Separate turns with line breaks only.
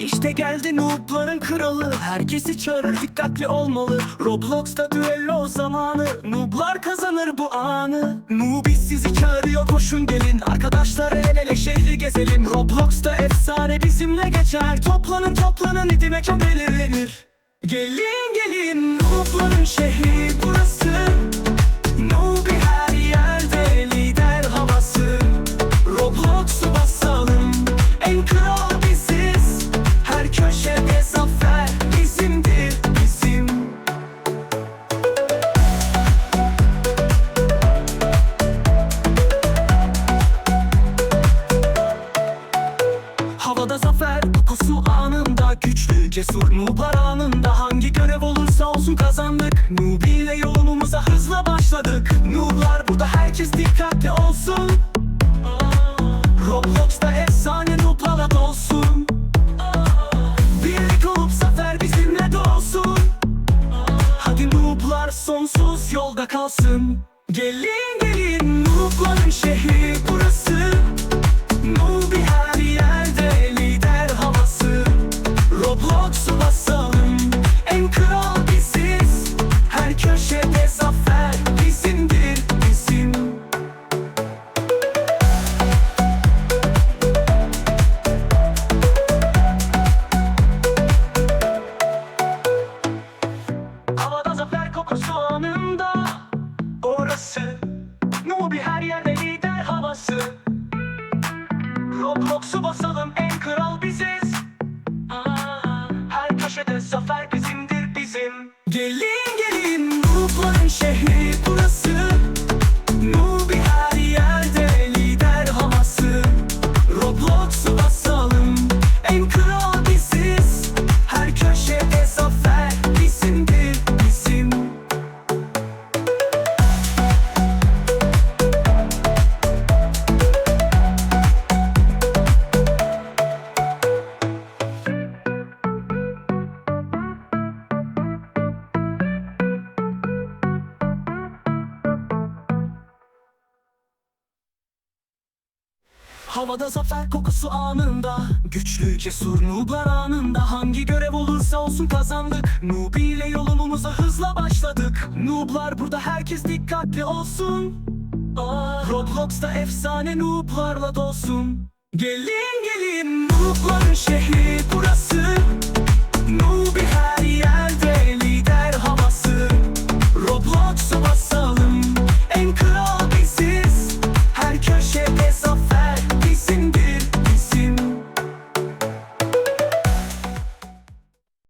İşte geldi noobların kralı. Herkesi çağırır dikkatli olmalı. Roblox'ta düello zamanı. Nooblar kazanır bu anı. Noobis sizi çağırıyor koşun gelin. Arkadaşlar el ele şehri gezelim. Roblox'ta efsane bizimle geçer. Toplanın toplanın idime çok belirlenir. Gelin gelin Noobların şehri burası Güçlü cesur. Nublar anında Hangi görev olursa olsun kazandık. Nubi ile yolumuza hızla başladık. Nublar burada herkes dikkatli olsun. Roblox'ta efsane nublarla dolsun. Birlik olup zafer bizimle de olsun Hadi nooblar sonsuz yolda kalsın. Gelin gelin noobların şehri havası Roblox'u basalım en kral biziz. Her köşede zafer bizimdir Havada zafer kokusu anında Güçlü cesur nooblar anında. Hangi görev olursa olsun kazandık. Noob ile yolumuza hızla başladık. Nooblar burada herkes dikkatli olsun. Aa, Roblox'ta efsane nooblarla dolsun. Gelin gelin noobların şehri